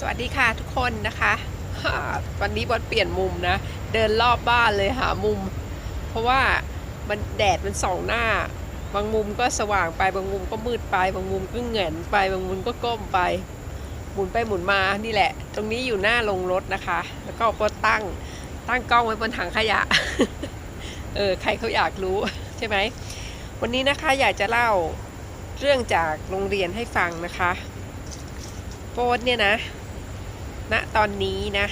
สวัสดีค่ะทุกคนนะคะวันนี้บอลเปลี่ยนมุมนะ เดินรอบบ้านเลยหามุม เพราะว่ามันแดดมันส่องหน้า บางมุมก็สว่างไปบางมุมก็มืดไป บางมุมก็เหงนไป บางมุมก็ก้มไป หมุนไปหมุนมานี่แหละ ตรงนี้อยู่หน้าลงรถนะคะ แล้วก็ก็ตั้งตั้งกล้องไว้บนถังขยะ เออใครเขาอยากรู้ใช่ไหมวันนี้นะคะอยากจะเล่าเรื่องจากโรงเรียนให้ฟังนะคะโฟนเนี่ยนะ ณตอนนี้นะ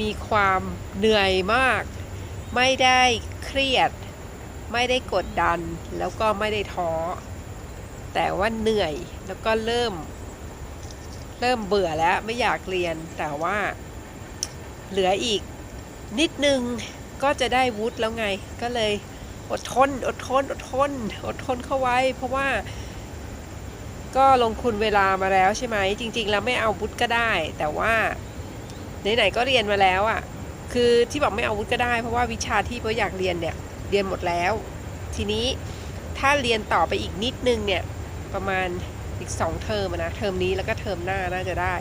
มีความเหนื่อยมาก ไม่ได้เครียด ไม่ได้กดดัน แล้วก็ไม่ได้ท้อ แต่ว่าเหนื่อยแล้วก็เริ่ม เริ่มเบื่อแล้วไม่อยากเรียน แต่ว่า เหลืออีก นิดนึงก็จะได้วุฒิแล้วไง ก็เลยอดทน อดทน อดทน อดทนเข้าไว้ เพราะว่า ก็ลงทุนเวลามาแล้วใช่ไหมจริง ๆ แล้วไม่เอาวุฒิก็ได้ แต่ว่าไหนๆก็เรียนมาแล้วอะ่ะคือที่บอกไม่เอาวุฒิก็ได้ เพราะว่าวิชาที่เพราะอยากเรียนเนี่ยเรียนหมดแล้ว ทีนี้ถ้าเรียนต่อไปอีกนิดนึงเนี่ยประมาณอีกสองเทอมนะเทอมนี้แล้วก็เทอมหน้าน่าจะได้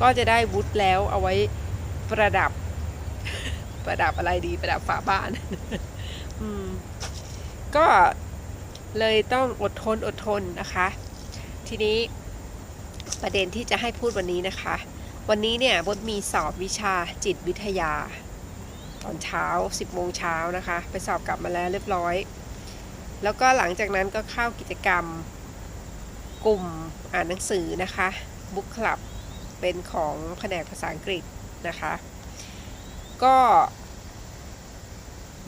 ก็จะได้วุฒิแล้วเอาไว้ประดับ ประดับอะไรดีประดับฝาบ้านอืมก็เลยต้องอดทนอดทนนะคะ ทีนี้ประเด็นที่จะให้พูดวันนี้นะคะ วันนี้เนี่ยบดมีสอบวิชาจิตวิทยา ตอนเช้า 10โมงเช้านะคะ ไปสอบกลับมาแล้วเรียบร้อย แล้วก็หลังจากนั้นก็เข้ากิจกรรม กลุ่มอ่านหนังสือนะคะบุ๊กคลับเป็นของแผนกภาษาอังกฤษนะคะ ก็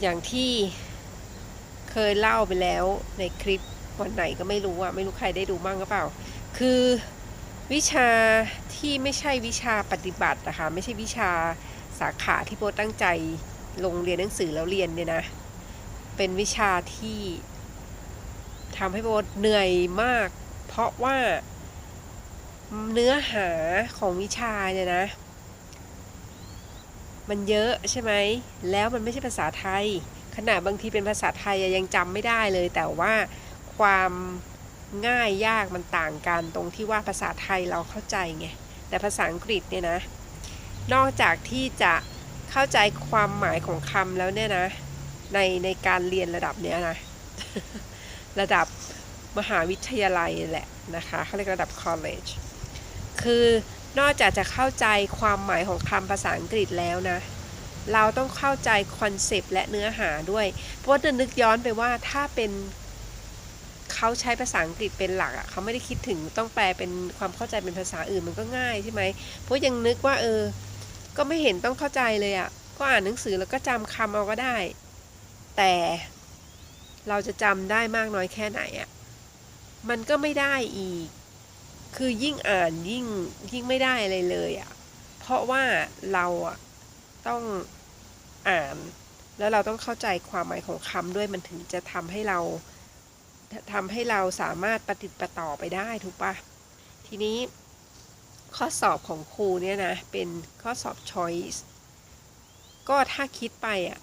อย่างที่เคยเล่าไปแล้วในคลิป วันไหนก็ไม่รู้อะไม่รู้ใครได้ดูบ้างก็เปล่า คือวิชาที่ไม่ใช่วิชาปฏิบัตินะคะไม่ใช่วิชาสาขาที่โบตั้งใจลงเรียนหนังสือแล้วเรียนเนี่ยนะ เป็นวิชาที่ทำให้โบเหนื่อยมาก เพราะว่าเนื้อหาของวิชาเนี่ยนะ มันเยอะใช่ไหม แล้วมันไม่ใช่ภาษาไทย ขนาดบางทีเป็นภาษาไทยยังจำไม่ได้เลยแต่ว่า ความง่ายยากมันต่างกันตรงที่ว่าภาษาไทยเราเข้าใจไง แต่ภาษาอังกฤษเนี่ยนะ นอกจากที่จะเข้าใจความหมายของคำแล้วเนี่ยนะ ในในการเรียนระดับเนี้ยนะ ระดับมหาวิทยาลัยแหละนะคะเขาเรียกระดับ college คือนอกจากจะเข้าใจความหมายของคำภาษาอังกฤษแล้วนะ เราต้องเข้าใจคอนเซปต์และเนื้อหาด้วย เพราะจะนึกย้อนไปว่าถ้าเป็น เขาใช้ภาษาอังกฤษเป็นหลักอะเขาไม่ได้คิดถึงต้องแปลเป็นความเข้าใจเป็นภาษาอื่นมันก็ง่ายใช่ไหมเพราะยังนึกว่าเออ ก็ไม่เห็นต้องเข้าใจเลยอะ ก็อ่านหนังสือแล้วก็จำคำเอาก็ได้ แต่เราจะจำได้มากน้อยแค่ไหนอะมันก็ไม่ได้อีก คือยิ่งอ่านยิ่งยิ่งไม่ได้อะไรเลยอะเพราะว่าเราอะต้องอ่านแล้วเราต้องเข้าใจความหมายของคำด้วยมันถึงจะทำให้เรา ทำให้เราสามารถประติดประต่อไปได้ถูกปะทีนี้ข้อสอบของครูเนี่ยนะ เป็นข้อสอบ choice ก็ถ้าคิดไปอะ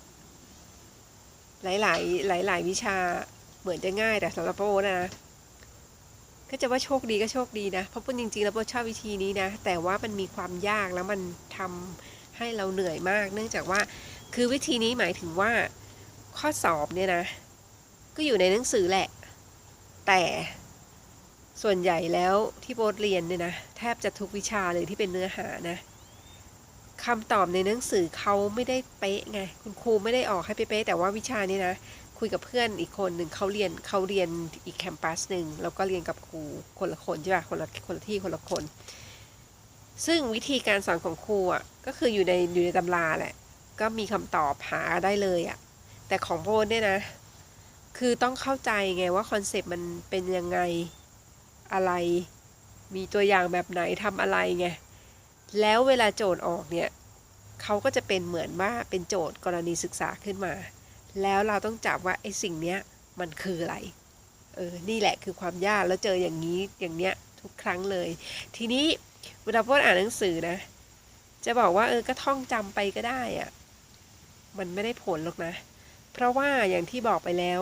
หลายๆหลายๆวิชาเหมือนจะง่ายแต่สำหรับโปนะ ก็จะว่าโชคดีก็โชคดีนะ เพราะพูดจริงๆ แล้วโปชอบวิธีนี้นะ แต่ว่ามันมีความยากแล้วมันทำให้เราเหนื่อยมาก เนื่องจากว่าคือวิธีนี้หมายถึงว่าข้อสอบเนี่ยนะ ก็อยู่ในหนังสือแหละ แต่ส่วนใหญ่แล้วที่โบทเรียนเนี่ยนะแทบจะทุกวิชาเลยที่เป็นเนื้อหานะคำตอบในหนังสือเขาไม่ได้เป๊ะไงคุณครูไม่ได้ออกให้เป๊ะแต่ว่าวิชานี้นะคุยกับเพื่อนอีกคนหนึ่งเขาเรียนเขาเรียนอีกแคมปัสหนึ่งแล้วก็เรียนกับครูคนละคนใช่ป่ะคนละคนละที่คนละคน ซึ่งวิธีการสอนของครูอะก็คืออยู่ในอยู่ในตำราแหละ ก็มีคำตอบหาได้เลยอะแต่ของโบนเนี่ยนะ คือต้องเข้าใจไงว่าคอนเซปต์มันเป็นยังไงอะไร มีตัวอย่างแบบไหนทำอะไรไง แล้วเวลาโจทย์ออกเนี่ยเขาก็จะเป็นเหมือนว่าเป็นโจทย์กรณีศึกษาขึ้นมา แล้วเราต้องจับว่าไอ้สิ่งเนี้ยมันคืออะไร เออ นี่แหละคือความยากแล้วเจออย่างนี้อย่างเนี้ยทุกครั้งเลย ทีนี้เวลาพูดอ่านหนังสือนะ จะบอกว่าเออก็ท่องจำไปก็ได้อะมันไม่ได้ผลหรอกนะ เพราะว่าอย่างที่บอกไปแล้ว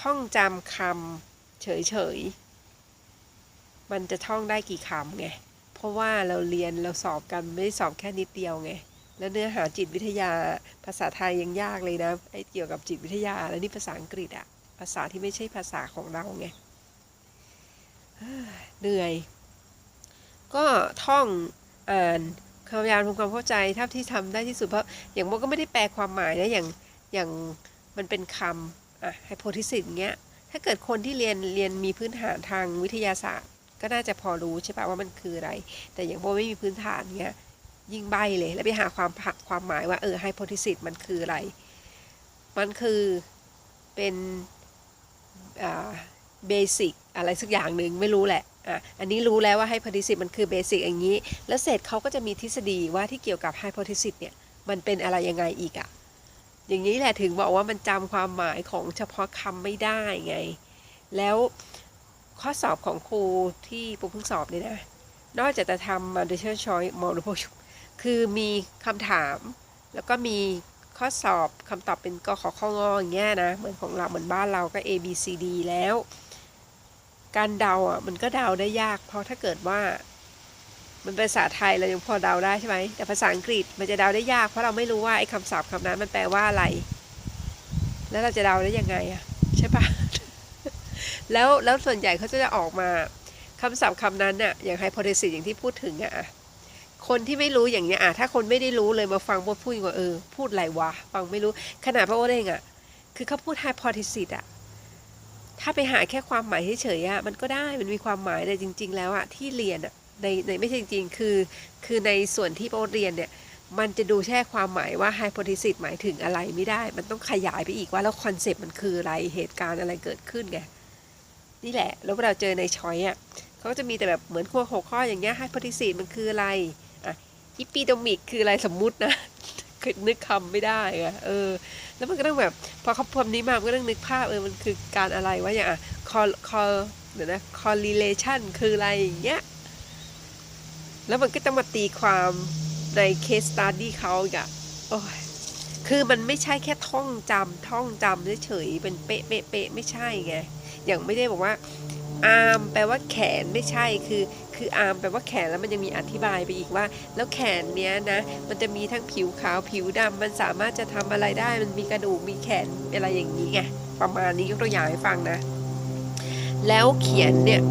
ท่องจำคำเฉยๆ มันจะท่องได้กี่คำไงผราะว่าเราเรียนเราสอบกันไม่ได้สอบแค่นิดเดียวไง แล้วเนื้อหาจิตวิทยาภาษาไทยยังยากเลยนะไอ้เกี่ยวกับจิตวิทยาแล้วนี่ภาษาอังกฤษอะภาษาที่ไม่ใช่ภาษาของเราไงเหนื่อย ก็ท่องอ่านพยายามทำความเข้าใจเท่าที่ทำได้ที่สุดเพราะอย่างโมก็ไม่ได้แปลความหมายนะอย่าง อย่างมันเป็นคำอะไฮโพธิซิสเงี้ย ถ้าเกิดคนที่เรียนเรียนมีพื้นฐานทางวิทยาศาสตร์ ก็น่าจะพอรู้ใช่ปะว่ามันคืออะไร แต่อย่างโมไม่มีพื้นฐานเงี้ยยิ่งใบเลย แล้วไปหาความผักความหมายว่าเออไฮโพธิซิสมันคืออะไร มันคือเป็นเบสิกอะไรสักอย่างหนึ่งไม่รู้แหละอะอันนี้รู้แล้วว่าไฮโพธิซิสมันคือเบสิกอย่างนี้ แล้วเสร็จเขาก็จะมีทฤษฎีว่าที่เกี่ยวกับไฮโพธิซิสเนี่ยมันเป็นอะไรยังไงอีกอะ อย่างนี้แหละถึงบอกว่ามันจำความหมายของเฉพาะคำไม่ได้ไง แล้วข้อสอบของครูที่ปุ๊กเพิ่งสอบเนี่ยนะ นอกจากจะทำ multiple choice multiple คือมีคำถาม แล้วก็มีข้อสอบคำตอบเป็นกขอข้องออย่างเงี้ยนะ เหมือนของเราเหมือนบ้านเราก็ A B C D แล้ว การเดาอะมันก็เดาได้ยาก เพราะถ้าเกิดว่า มันเป็นภาษาไทยเรายังพอเดาได้ใช่ไหมแต่ภาษาอังกฤษมันจะเดาได้ยากเพราะเราไม่รู้ว่าไอ้คำศัพท์คำนั้นมันแปลว่าอะไร แล้วเราจะเดาได้ยังไงอะใช่ปะแล้วแล้วส่วนใหญ่เขาจะออกมาคำศัพท์คำนั้นน่ะอย่างไฮโพเทซิสอย่างที่พูดถึงอะคนที่ไม่รู้อย่างเนี้ยอะถ้าคนไม่ได้รู้เลยมาฟังพวกพูดว่าเออพูดอะไรวะฟังไม่รู้ขนาดพระโอเองอะคือเขาพูดไฮโพเทซิสอะถ้าไปหาแค่ความหมายเฉยๆอะมันก็ได้มันมีความหมายแต่จริง ๆ แล้วอะที่เรียนอะ ในในไม่ใช่จริงๆ คือคือในส่วนที่พรเรียนเนี่ยมันจะดูแค่ความหมายว่าไฮโพเทซิสหมายถึงอะไรไม่ได้ มันต้องขยายไปอีกว่าแล้วคอนเซปต์มันคืออะไรเหตุการณ์อะไรเกิดขึ้นไงนี่แหละ แล้วเวลาเจอในช้อยอะเขาก็จะมีแต่แบบเหมือนขั้วหกข้ออย่างเงี้ยไฮโพเทซิสมันคืออะไรอะยิปิโดมิกคืออะไรสมมุตินะคือนึกคำไม่ได้อะเออ แล้วมันก็ต้องแบบพอเขาพมนี้มามันก็ต้องนึกภาพเออมันคือการอะไรวะอย่างอะ call call เดี๋ยวนะ correlation คืออะไรอย่างเงี้ย แล้วมันก็ต้องมาตีความใน case study เขาอีกอะโอ้ยคือมันไม่ใช่แค่ท่องจำท่องจำเฉยๆเป็นเป๊ะเป๊ะเป๊ะไม่ใช่ไงอย่างไม่ได้บอกว่า arm แปลว่าแขนไม่ใช่คือ คือ arm แปลว่าแขนแล้วมันยังมีอธิบายไปอีกว่า แล้วแขนเนี้ยนะ มันจะมีทั้งผิวขาวผิวดำมันสามารถจะทำอะไรได้ มันมีกระดูกมีแขนอะไรอย่างนี้ไงประมาณนี้ยกตัวอย่างให้ฟังนะ แล้วเขียนเนี่ย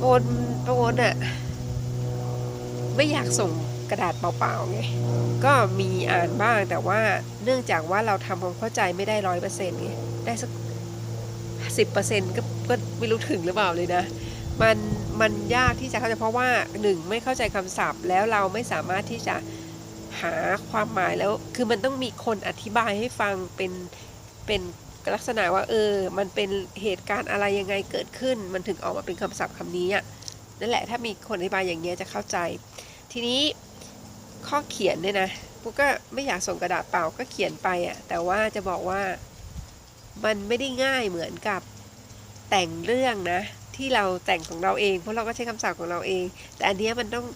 โอนโอนอะ ไม่อยากส่งกระดาษเปล่าๆไงก็มีอ่านบ้างแต่ว่าเนื่องจากว่าเราทำความเข้าใจไม่ได้ร้อยเปอร์เซ็นต์ไงได้สักสิบเปอร์เซ็นต์ก็ก็ไม่รู้ถึงหรือเปล่าเลยนะ มันมันยากที่จะเข้าใจเพราะว่าหนึ่งไม่เข้าใจคำศัพท์ แล้วเราไม่สามารถที่จะหาความหมายแล้ว คือมันต้องมีคนอธิบายให้ฟังเป็นเป็นลักษณะว่าเออ มันเป็นเหตุการณ์อะไรยังไงเกิดขึ้น มันถึงออกมาเป็นคำศัพท์คำนี้อะนั่นแหละถ้ามีคนอธิบายอย่างเงี้ยจะเข้าใจ ทีนี้ข้อเขียนเนี่ยนะปุ๊กก็ไม่อยากส่งกระดาษเปล่าก็เขียนไปอะแต่ว่าจะบอกว่ามันไม่ได้ง่ายเหมือนกับแต่งเรื่องนะ ที่เราแต่งของเราเอง เพราะเราก็ใช้คำศัพท์ของเราเอง แต่อันนี้มันต้อง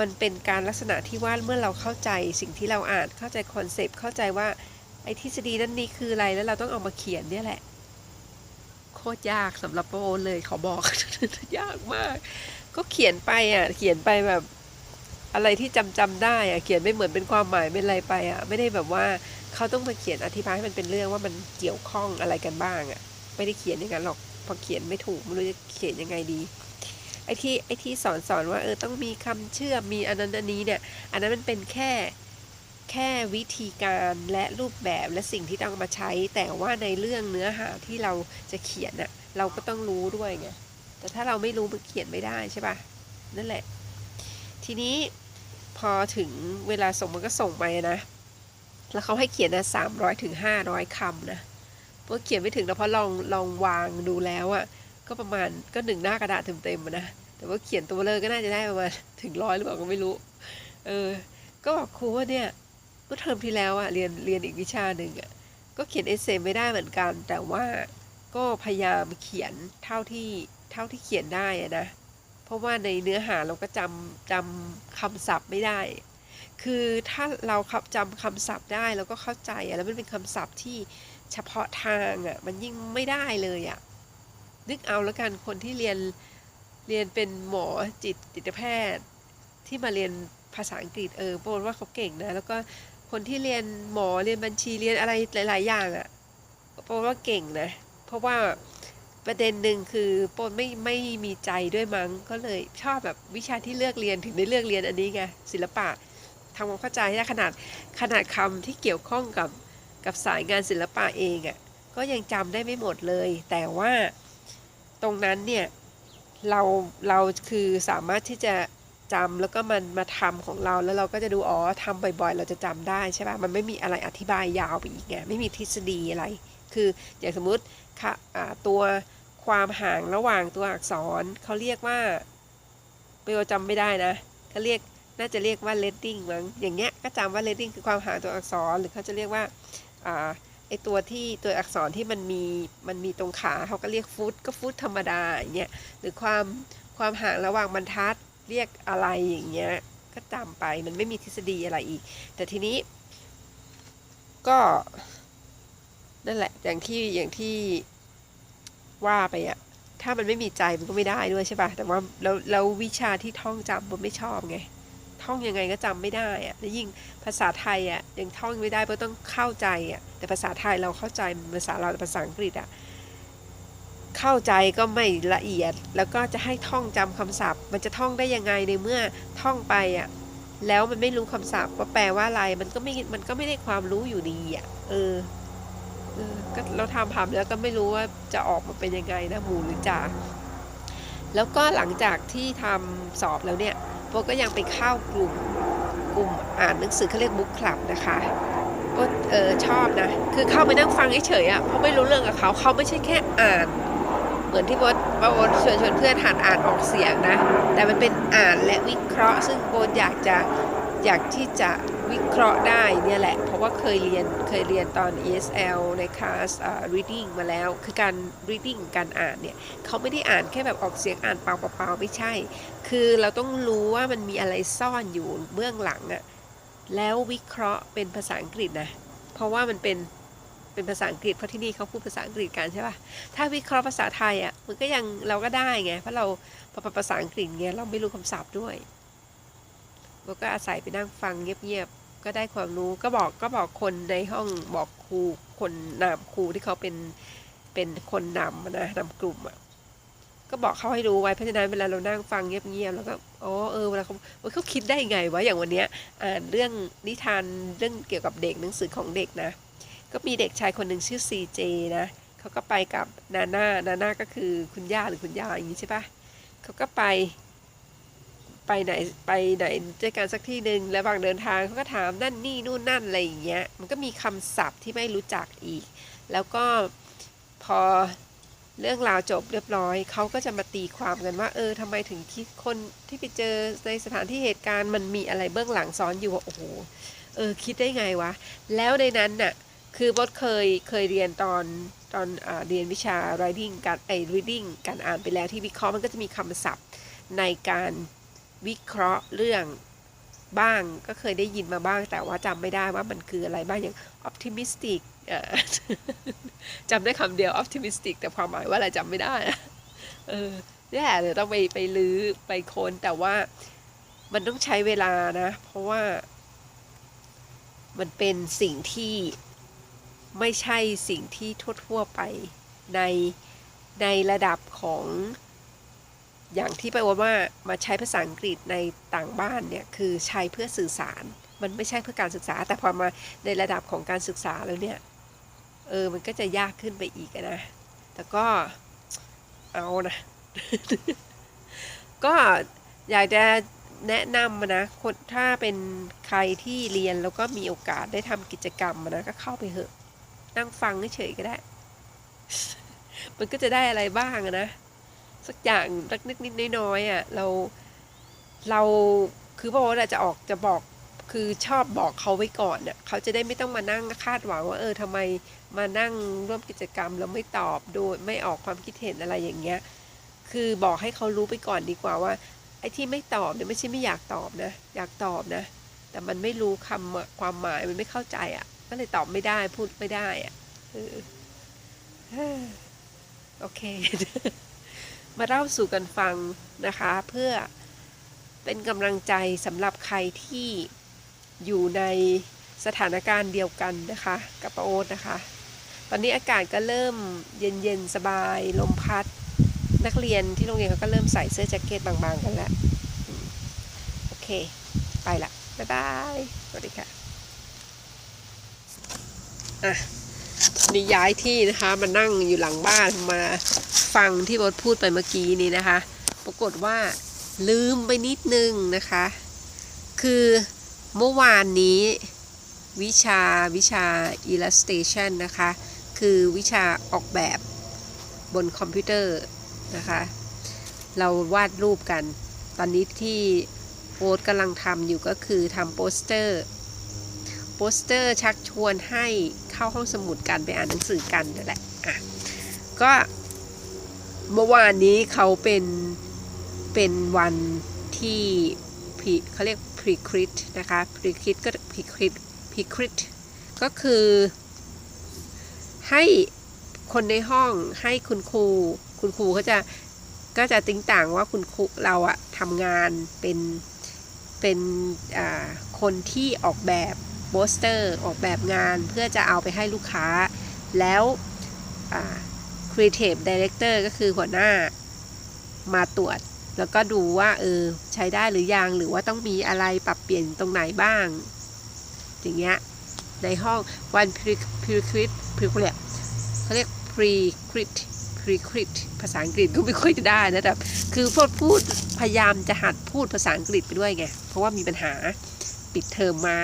มันเป็นการลักษณะที่ว่าเมื่อเราเข้าใจสิ่งที่เราอ่านเข้าใจคอนเซปต์เข้าใจว่าไอ้ทฤษฎีนั้นนี่คืออะไรแล้วเราต้องเอามาเขียนเนี่ยแหละ โคตรยากสำหรับโปรเลยขอบอก ยากมาก ก็เขียนไปอะ เขียนไปแบบ อะไรที่จำจำได้อะเขียนไม่เหมือนเป็นความหมายเป็นอะไรไปอะไม่ได้แบบว่าเขาต้องมาเขียนอธิบายให้มันเป็นเรื่องว่ามันเกี่ยวข้องอะไรกันบ้างอะไม่ได้เขียนอย่างนั้นหรอกพอเขียนไม่ถูกไม่รู้จะเขียนยังไงดีไอ้ที่ไอ้ที่สอนสอนว่าเออต้องมีคำเชื่อมมีอันนั้นอันนี้เนี่ย อันนั้นมันเป็นแค่แค่วิธีการและรูปแบบและสิ่งที่ต้องมาใช้ แต่ว่าในเรื่องเนื้อหาที่เราจะเขียนอะเราก็ต้องรู้ด้วยไงแต่ถ้าเราไม่รู้มันเขียนไม่ได้ใช่ปะนั่นแหละ ทีนี้ พอถึงเวลาส่งมันก็ส่งไปนะ แล้วเขาให้เขียนนะสามร้อยถึงห้าร้อยคำนะพราะเขียนไม่ถึงแล้วพราะลองลองวางดูแล้วอะก็ประมาณก็หนึ่งหน้ากระดาษเต็มๆนะแต่ว่าเขียนตัวเลยก็น่าจะได้ประมาณถึงร้อยหรือเปล่าก็ไม่รู้ เออ ก็บอกครูว่าเนี่ยเมื่อเทอมที่แล้วอะเรียนเรียนอีกวิชาหนึ่งอะก็เขียนเอเซไม่ได้เหมือนกัน แต่ว่าก็พยายามเขียนเท่าที่เท่าที่เขียนได้อะนะ ราะว่าในเนื้อหาเราก็จำจำคำศัพท์ไม่ได้ คือถ้าเราขับจำคำศัพท์ได้เราก็เข้าใจอะแล้วมันเป็นคำศัพท์ที่เฉพาะทางอะมันยิ่งไม่ได้เลยอะนึกเอาแล้วกันคนที่เรียนเรียนเป็นหมอจิตจิตแพทย์ ที่มาเรียนภาษาอังกฤษเออโปนว่าเขาเก่งนะแล้วก็คนที่เรียนหมอเรียนบัญชีเรียนอะไรหลาย ๆ อย่างอะ่ะโปนว่าเก่งนะ เพราะว่า ประเด็นหนึ่งคือปนไม่ไม่มีใจด้วยมั้งก็เลยชอบแบบวิชาที่เลือกเรียนถึงได้เลือกเรียนอันนี้ไงศิลปะทำความเข้าใจขนาดขนาดคำที่เกี่ยวข้องกับกับสายงานศิลปะเองอะ่ะก็ยังจำได้ไม่หมดเลย แต่ว่าตรงนั้นเนี่ยเราเราคือสามารถที่จะจำแล้วก็มันมาทำของเราแล้วเราก็จะดูอ๋อทำบ่อยๆ เราจะจำได้ใช่ป่ะมันไม่มีอะไรอธิบายยาวไปอีกไงไม่มีทฤษฎีอะไร คืออย่างสมมุติค่ะตัวความห่างระหว่างตัวอักษรเขาเรียกว่าเปลจำไม่ได้นะเขาเรียกน่าจะเรียกว่า leading มั้งอย่างเงี้ยก็จำว่า leading คือความห่างตัวอักษรหรือเขาจะเรียกว่าอ่าไอตัวที่ตัวอักษรที่มันมีมันมีตรงขาเขาก็เรียกฟุตก็ฟุตธรรมดาอย่างเงี้ยหรือความความห่างระหว่างบรรทัดเรียกอะไรอย่างเงี้ยก็จำไปมันไม่มีทฤษฎีอะไรอีก แต่ทีนี้ก็ นั่นแหละ อย่างที่อย่างที่ว่าไปอะถ้ามันไม่มีใจมันก็ไม่ได้ด้วยใช่ปะแต่ว่าแล้วแล้ววิชาที่ท่องจำมันไม่ชอบไงท่องยังไงก็จำไม่ได้อะแล้วยิ่งภาษาไทยอะยังท่องไม่ได้เพราะต้องเข้าใจอะแต่ภาษาไทยเราเข้าใจภาษาเราภาษาอังกฤษอะเข้าใจก็ไม่ละเอียด แล้วก็จะให้ท่องจำคำศัพท์ มันจะท่องได้ยังไงในเมื่อท่องไปอะแล้วมันไม่รู้คำศัพท์ว่าแปลว่าอะไรมันก็ไม่มันก็ไม่ได้ความรู้อยู่ดีอะเออ ก็เราทำทำแล้วก็ไม่รู้ว่าจะออกมาเป็นยังไงนะหมูหรือจ่าแล้วก็หลังจากที่ทำสอบแล้วเนี่ยโปก็ยังไปเข้ากลุ่มกลุ่มอ่านหนังสือเขาเรียกบุ๊กคลับนะคะโปเออชอบนะ คือเข้าไปนั่งฟังเฉยๆอะ่ะเพราะไม่รู้เรื่องกับเขาเขาไม่ใช่แค่อ่าน เหมือนที่โบโบชวนชวนเพื่อนหัดอ่านออกเสียงนะ แต่มันเป็นอ่านและวิเคราะห์ ซึ่งโบอยากจะอยากที่จะ วิเคราะห์ได้เนี่ยแหละ เพราะว่าเคยเรียนเคยเรียนตอน ESL ในคลาส reading มาแล้ว คือการ reading การอ่านเนี่ยเขาไม่ได้อ่านแค่แบบออกเสียงอ่านเปล่าๆไม่ใช่ คือเราต้องรู้ว่ามันมีอะไรซ่อนอยู่เบื้องหลังอะแล้ววิเคราะห์เป็นภาษาอังกฤษนะ เพราะว่ามันเป็นเป็นภาษาอังกฤษเพราะที่นี่เขาพูดภาษาอังกฤษกันใช่ป่ะ ถ้าวิเคราะห์ภาษาไทยอะมันก็ยังเราก็ได้ไง เพราะเราพอภาษาอังกฤษเงี้ยเราไม่รู้คำศัพท์ด้วยเราก็อาศัยไปนั่งฟังเงียบๆ ก็ได้ความรู้ก็บอกก็บอกคนในห้องบอกครูคนนำครูที่เขาเป็นเป็นคนนำนะนำกลุ่มอะก็บอกเขาให้รู้ไว้เพราะฉะนั้นเวลาเรานั่งฟังเงียบๆแล้วก็อ๋อเออเวลาเขาเขาคิดได้ไงวะอย่างวันเนี้ยอ่านเรื่องนิทานเรื่องเกี่ยวกับเด็กหนังสือของเด็กนะ ก็มีเด็กชายคนหนึ่งชื่อซีเจนะเขาก็ไปกับนาน่านาน่าก็คือคุณย่าหรือคุณยายอย่างนี้ใช่ปะเขาก็ไป ไปไหนไปไหนด้วยกันสักที่หนึ่งแล้วบางเดินทางเขาก็ถามนั่นนี่นู่นนั่นอะไรอย่างเงี้ยมันก็มีคำศัพท์ที่ไม่รู้จักอีก แล้วก็พอเรื่องราวจบเรียบร้อยเขาก็จะมาตีความกันว่า เออทำไมถึงคิดคนที่ไปเจอในสถานที่เหตุการณ์มันมีอะไรเบื้องหลังซ้อนอยู่ว่าโอ้โหเออคิดได้ไงวะ แล้วในนั้นน่ะคือบดเคยเคยเรียนตอนตอนอเรียนวิชา writing การไอ reading การอ่านไปแล้วที่วิเคราะห์มันก็จะมีคำศัพท์ในการ วิเคราะห์เรื่องบ้างก็เคยได้ยินมาบ้าง แต่ว่าจำไม่ได้ว่ามันคืออะไรบ้างอย่าง optimistic จำได้คำเดียว optimistic แต่ความหมายว่าอะไรจำไม่ได้เออเนี่เดี๋ยวต้องไปไปลื้อไปค้นแต่ว่ามันต้องใช้เวลานะ เพราะว่า มันเป็นสิ่งที่ไม่ใช่สิ่งที่ทั่ว ๆ ไปในในระดับของ อย่างที่ไปว่าว่ามาใช้ภาษาอังกฤษในต่างบ้านเนี่ยคือใช้เพื่อสื่อสาร มันไม่ใช่เพื่อการศึกษา แต่พอมาในระดับของการศึกษาแล้วเนี่ยเออมันก็จะยากขึ้นไปอีกนะ แต่ก็เอานะ ก็อยากจะแนะนำนะคนถ้าเป็นใครที่เรียนแล้วก็มีโอกาสได้ทำกิจกรรมนะก็เข้าไปเหอะ นั่งฟังเฉยก็ได้ มันก็จะได้อะไรบ้างนะ สักอย่างเล็กนิดๆน้อยๆอะเราเราคือพ่อว่าจะออกจะบอกคือชอบบอกเขาไว้ก่อนเน่ยเขาจะได้ไม่ต้องมานั่งคาดหวังว่าเออทำไมมานั่งร่วมกิจกรรมแล้วไม่ตอบโดยไม่ออกความคิดเห็นอะไรอย่างเงี้ย คือบอกให้เขารู้ไปก่อนดีกว่าว่า ไอ้ที่ไม่ตอบเนี่ยไม่ใช่ไม่อยากตอบนะ อยากตอบนะ แต่มันไม่รู้คำความหมายมันไม่เข้าใจอะ ก็เลยตอบไม่ได้พูดไม่ได้อะโอเค มาเล่าสู่กันฟังนะคะ เพื่อเป็นกำลังใจสำหรับใครที่อยู่ในสถานการณ์เดียวกันนะคะ กับปโอ๊ตนะคะ ตอนนี้อากาศก็เริ่มเย็นๆ สบาย ลมพัด นักเรียนที่โรงเรียนเขาก็เริ่มใส่เสื้อแจ็คเก็ตบางๆ กันแล้ว โอเค ไปละ บ๊ายบาย สวัสดีค่ะอะ นี่ย้ายที่นะคะ มานั่งอยู่หลังบ้านมาฟังที่บดพูดไปเมื่อกี้นี้นะคะ ปรากฏว่าลืมไปนิดนึงนะคะ คือเมื่อวานนี้วิชาวิชา illustration นะคะ คือวิชาออกแบบบนคอมพิวเตอร์นะคะ เราวาดรูปกัน ตอนนี้ที่โอ๊ตกำลังทำอยู่ก็คือทำโปสเตอร์ ปสเตอร์ชักชวนให้เข้าห้องสมุดกันไปอ่านหนังสือกันนั่นแหละอะก็เมื่อวานนี้เขาเป็นเป็นวันที่เขาเรียก pre crit นะคะ pre crit ก็ pre crit pre crit ก็คือให้คนในห้องให้คุณครู คุณครูเขาจะก็จะติ้งต่างว่าคุณครูเราอะทำงานเป็นเป็นอ่าคนที่ออกแบบ โปสเตอร์ออกแบบงานเพื่อจะเอาไปให้ลูกค้า แล้วอ่า Creative Director ก็คือหัวหน้ามาตรวจ แล้วก็ดูว่าเออใช้ได้หรือยังหรือว่าต้องมีอะไรปรับเปลี่ยนตรงไหนบ้าง อย่างเงี้ยในห้องวัน pre pre crit pre เขาเรียกเขาเรียก pre crit pre crit ภาษาอังกฤษก็ไม่ค่อยจะได้นะแต่คือพูดพูดพยายามจะหัดพูดภาษาอังกฤษไปด้วยไงเพราะว่ามีปัญหาปิดเทอมมา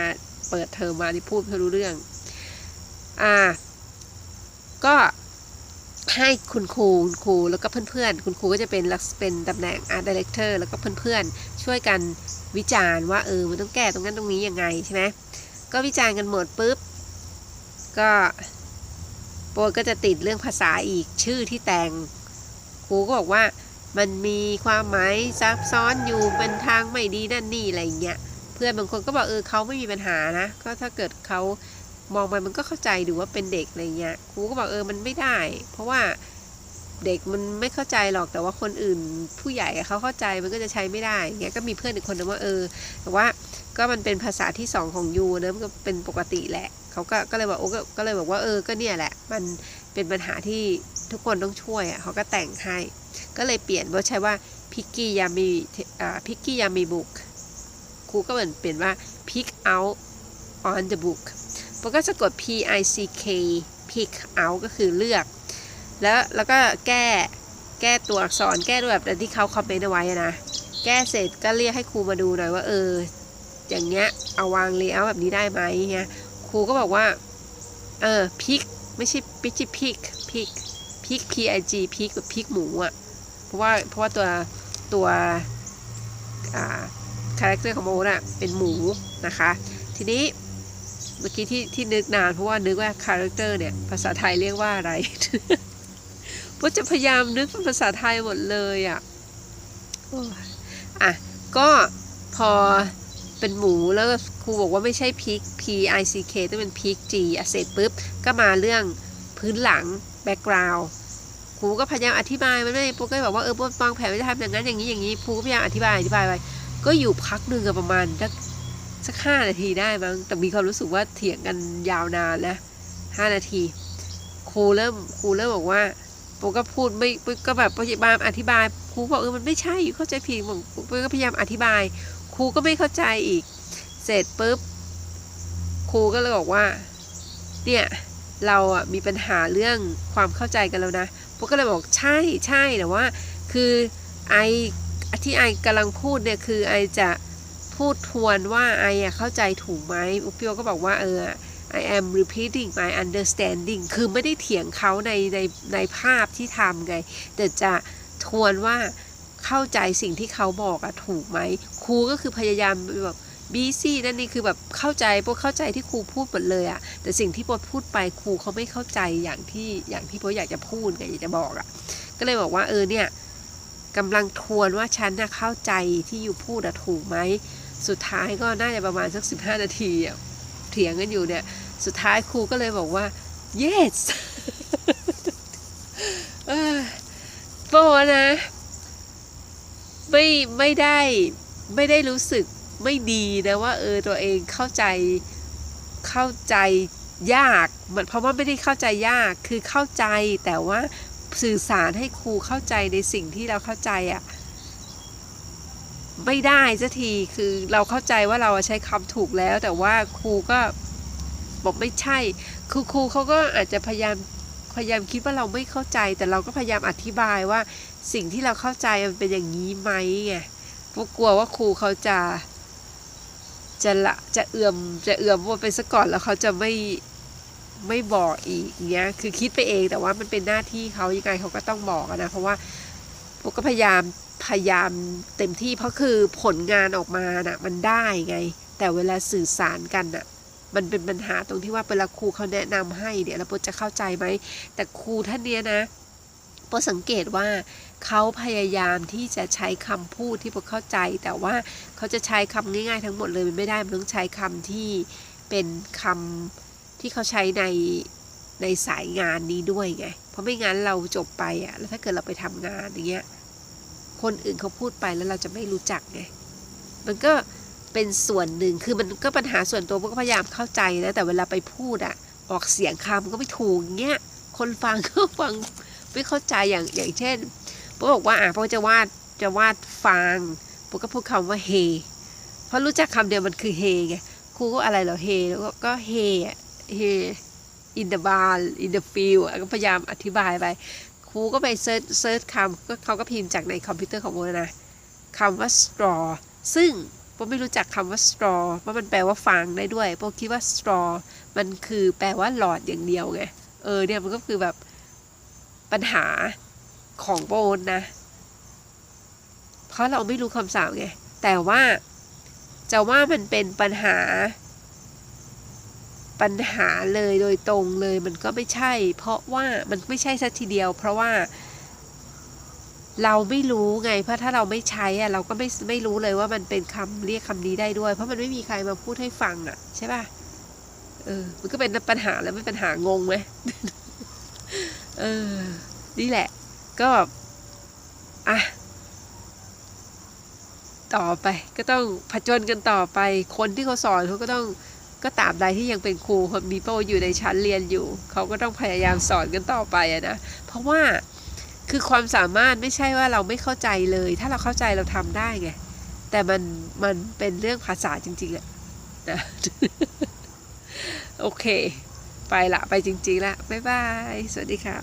เปิดเทอมมาที่พูดไม่รู้เรื่อง อ่า ก็ให้คุณครูคุณครูแล้วก็เพื่อนๆ คุณครูก็จะเป็นลักเป็นตำแหน่ง art director แล้วก็เพื่อนๆ ช่วยกันวิจารณ์ว่าเออมันต้องแก้ตรงนั้นตรงนี้ยังไงใช่ไหมก็วิจารณ์กันหมดปุ๊บ ก็โปรก็จะติดเรื่องภาษาอีกชื่อที่แต่งครูก็บอกว่ามันมีความหมายซับซ้อนอยู่เป็นทางไม่ดีนั่นนี่อะไรอย่างเงี้ย เพื่อนบางคนก็บอกเออเขาไม่มีปัญหานะก็ถ้าเกิดเขามองไปมันก็เข้าใจดูว่าเป็นเด็กอะไรเงี้ยครูก็บอกเออมันไม่ได้ เพราะว่าเด็กมันไม่เข้าใจหรอกแต่ว่าคนอื่นผู้ใหญ่เขาเข้าใจมันก็จะใช้ไม่ได้เงี้ยก็มีเพื่อนอีกคนนึงว่าเออ แต่ว่าก็มันเป็นภาษาที่สองของยูนะมันก็เป็นปกติแหละเขาก็ก็เลยบอกโอ้ก็ก็เลยบอกว่าเออก็เนี่ยแหละ มันเป็นปัญหาที่ทุกคนต้องช่วยอะเขาก็แต่งให้ ก็เลยเปลี่ยนว่าใช้ว่าพิกกี้ยามีอ่าพิกกี้ยามีบุก ครูก็เหมือนเปลี่ยนว่า pick out on the book ปก็สะกด p i c k pick out ก็คือเลือก แล้วแล้วก็แก้แก้ตัวอักษรแก้ด้วยแบบที่เขาคอมเมนต์เอาไว้นะ แก้เสร็จก็เรียกให้ครูมาดูหน่อยว่าเออ อย่างเงี้ยเอาวางเลเยอร์แบบนี้ได้ไหมเงี้ยครูก็บอกว่า เออ pick ไม่ใช่ไม่ใช่ pick pick pick p i g pick แบบ pick หมูอะเพราะว่าเพราะว่าตัวตัวอ่า คาแรคเตอร์ของโมน่ะเป็นหมูนะคะ ทีนี้เมื่อกี้ที่ที่นึกนานเพราะว่านึกว่าคาแรคเตอร์เนี่ยภาษาไทยเรียกว่าอะไรเพราะจะพยายามนึกเป็นภาษาไทยหมดเลยอะอะ ก็พอเป็นหมูแล้วครูบอกว่าไม่ใช่พิก P I C K ต้องเป็นพิก G อะเสร็จปุ๊บ ก็มาเรื่องพื้นหลัง background ครูก็พยายามอธิบายมันไม่โปรก็บอกว่าเออวางแผนไว้จะทำอย่างนั้นอย่างนี้อย่างนี้ครูก็พยายามอธิบายอธิบายไป ก็อยู่พักหนึ่งประมาณสักสักห้านาทีได้มั้งแต่มีความรู้สึกว่าเถียงกันยาวนานนะห้านาที ครูเริ่มครูเริ่มบอกว่าโปก็พูดไม่ก็แบบพยายามอธิบายครูบอกเออมันไม่ใช่อยู่เข้าใจผิดบอกโปก็พยายามอธิบาย ครูก็ไม่เข้าใจอีก เสร็จปุ๊บครูก็เลยบอกว่า เนี่ยเราอะมีปัญหาเรื่องความเข้าใจกันแล้วนะโปก็เลยบอกใช่ใช่แต่ว่า คือไอ ที่ไอกำลังพูดเนี่ยคือไอจะพูดทวนว่าไอเข้าใจถูกไหมอุปโยก็บอกว่าเออ I am repeating my understanding คือไม่ได้เถียงเขาในในในภาพที่ทำไง แต่จะทวนว่าเข้าใจสิ่งที่เขาบอกอะถูกไหมครูก็คือพยายามแบบบีซี่นั่นนี่คือแบบเข้าใจพวกเข้าใจที่ครูพูดหมดเลยอะแต่สิ่งที่พดพูดไปครูเขาไม่เข้าใจอย่างที่อย่างที่พดอยากจะพูดไงอยากจะบอกอะก็เลยบอกว่าเออเนี่ย กำลังทวนว่าฉันน่ะเข้าใจที่อยู่พูดถูกไหม สุดท้ายก็น่าจะประมาณสักสิบห้านาทีอะเถียงกันอยู่เนี่ย สุดท้ายครูก็เลยบอกว่า yes เออโปนะ ไม่ไม่ได้ไม่ได้รู้สึกไม่ดีนะว่าเออตัวเองเข้าใจเข้าใจยากมันเพราะว่าไม่ได้เข้าใจยากคือเข้าใจแต่ว่า สื่อสารให้ครูเข้าใจในสิ่งที่เราเข้าใจอะ่ะไม่ได้สักทีคือเราเข้าใจว่าเราใช้คำถูกแล้ว แต่ว่าครูก็บอกไม่ใช่คือครูเขาก็อาจจะพยายามพยายามคิดว่าเราไม่เข้าใจ แต่เราก็พยายามอธิบายว่าสิ่งที่เราเข้าใจมันเป็นอย่างนี้ไหมไงเพราะกลัวว่าครูเขาจะจะละจะเอื่อมจะเอื่อมว่าไปซะก่อนแล้วเขาจะไม่ ไม่บอกอีกเงี้ยคือคิดไปเองแต่ว่ามันเป็นหน้าที่เขายังไงเขาก็ต้องบอกนะ เพราะว่าพวกก็พยายามพยายามเต็มที่เพราะคือผลงานออกมาน่ะมันได้ไง แต่เวลาสื่อสารกันน่ะมันเป็นปัญหาตรงที่ว่าเวลาครูเขาแนะนำให้เนี่ยแล้วโปจะเข้าใจไหมแต่ครูท่านเนี้ยนะโปสังเกตว่าเขาพยายามที่จะใช้คำพูดที่โปเข้าใจ แต่ว่าเขาจะใช้คำง่ายๆ ทั้งหมดเลยมันไม่ได้มันต้องใช้คำที่เป็นคำ ที่เขาใช้ในในสายงานนี้ด้วยไง เพราะไม่งั้นเราจบไปอะแล้วถ้าเกิดเราไปทำงานอย่างเงี้ย คนอื่นเขาพูดไปแล้วเราจะไม่รู้จักไง มันก็เป็นส่วนหนึ่ง คือมันก็ปัญหาส่วนตัวมันก็พยายามเข้าใจนะ แต่เวลาไปพูดอะออกเสียงคำก็ไม่ถูกเงี้ย คนฟังก็ฟังไม่เข้าใจอย่างอย่างเช่นพวกบอกว่าอะพวกจะวาดจะวาดฟางพวกก็พูดคำว่าเฮ เพราะรู้จักคำเดียวมันคือเฮไง ครูก็อะไรเหรอเฮ แล้วก็เฮอะ เฮ in the bar in the field อะก็พยายามอธิบายไปครูก็ไปเซิร์ชเซิร์ชคำก็เขาก็พิมพ์จากในคอมพิวเตอร์ของโมนะคำว่า straw ซึ่งโปไม่รู้จักคำว่า straw ว่ามันแปลว่าฟางได้ด้วยโปคิดว่า straw มันคือแปลว่าหลอดอย่างเดียวไง เออเนี่ยมันก็คือแบบปัญหาของโบนนะ เพราะเราไม่รู้คำศัพท์ไง แต่ว่าจะว่ามันเป็นปัญหา ปัญหาเลยโดยตรงเลยมันก็ไม่ใช่ เพราะว่ามันไม่ใช่สักทีเดียว เพราะว่า เราไม่รู้ไง เพราะถ้าเราไม่ใช้อะเราก็ไม่ไม่รู้เลยว่ามันเป็นคำเรียกคำนี้ได้ด้วย เพราะมันไม่มีใครมาพูดให้ฟังอะใช่ป่ะเออ มันก็เป็นปัญหาแล้วไม่ปัญหางงไหมเออ นี่แหละ ก็อะต่อไป ก็ต้องผจญกันต่อไป คนที่เขาสอนเขาก็ต้อง ก็ตามใดที่ยังเป็นครูคนมีโปอยู่ในชั้นเรียนอยู่ เขาก็ต้องพยายามสอนกันต่อไปนะเพราะว่าคือความสามารถไม่ใช่ว่าเราไม่เข้าใจเลย ถ้าเราเข้าใจเราทำได้ไง แต่มันมันเป็นเรื่องภาษาจริงๆอะนะโอเค ไปละไปจริงๆละบ๊ายบาย สวัสดีค่ะ